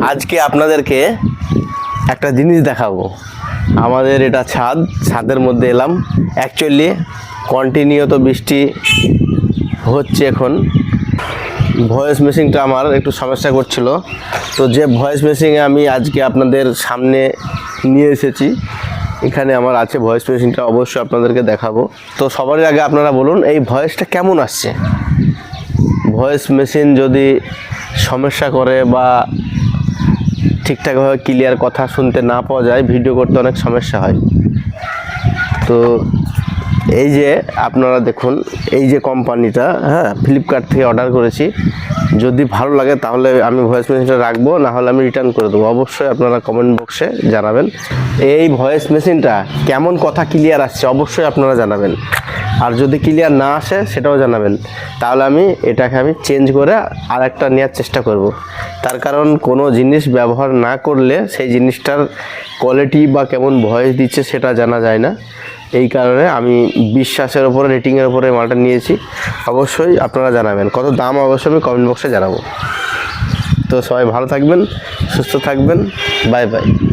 আজকে আপনাদেরকে একটা জিনিস দেখাবো। আমাদের এটা ছাদ, ছাদের মধ্যে এলাম। অ্যাকচুয়ালি কন্টিনিউত বৃষ্টি হচ্ছে এখন। ভয়েস মেশিংটা আমার একটু সমস্যা করছিল। তো যে ভয়েস মেশিংয়ে আমি আজকে আপনাদের সামনে নিয়ে এসেছি, এখানে আমার আছে ভয়েস মেশিনটা অবশ্যই আপনাদেরকে দেখাবো। তো সবার আগে আপনারা বলুন, এই ভয়েসটা কেমন আসছে? ভয়েস মেশিন যদি সমস্যা করে বা ঠিকঠাকভাবে ক্লিয়ার কথা শুনতে না পাওয়া যায় ভিডিও করতে অনেক সমস্যা হয়। তো এই যে আপনারা দেখুন, এই যে কোম্পানিটা হ্যাঁ ফ্লিপকার্ট থেকে অর্ডার করেছি। যদি ভালো লাগে তাহলে আমি ভয়েস মেশিনটা রাখব, না হলে আমি রিটার্ন করে দেবো। অবশ্যই আপনারা কমেন্ট বক্সে জানাবেন। এই ভয়েস মেশিনটা কেমন কথা ক্লিয়ার আসছে অবশ্যই আপনারা জানাবেন। আর যদি ক্লিয়ার না আসে, সেটাও জানাবেন। তাহলে আমি এটাকে আমি চেঞ্জ করে আর একটা নেওয়ার চেষ্টা করব। তার কারণ কোনো জিনিস ব্যবহার না করলে সেই জিনিসটার কোয়ালিটি বা কেমন ভয়েস দিচ্ছে সেটা জানা যায় না। এই কারণে আমি বিশ্বাসের ওপরে রেটিংয়ের ওপরে মালটা নিয়েছি। অবশ্যই আপনারা জানাবেন। কত দাম অবশ্যই আমি কমেন্ট বক্সে জানাব। তো সবাই ভালো থাকবেন, সুস্থ থাকবেন। Bye bye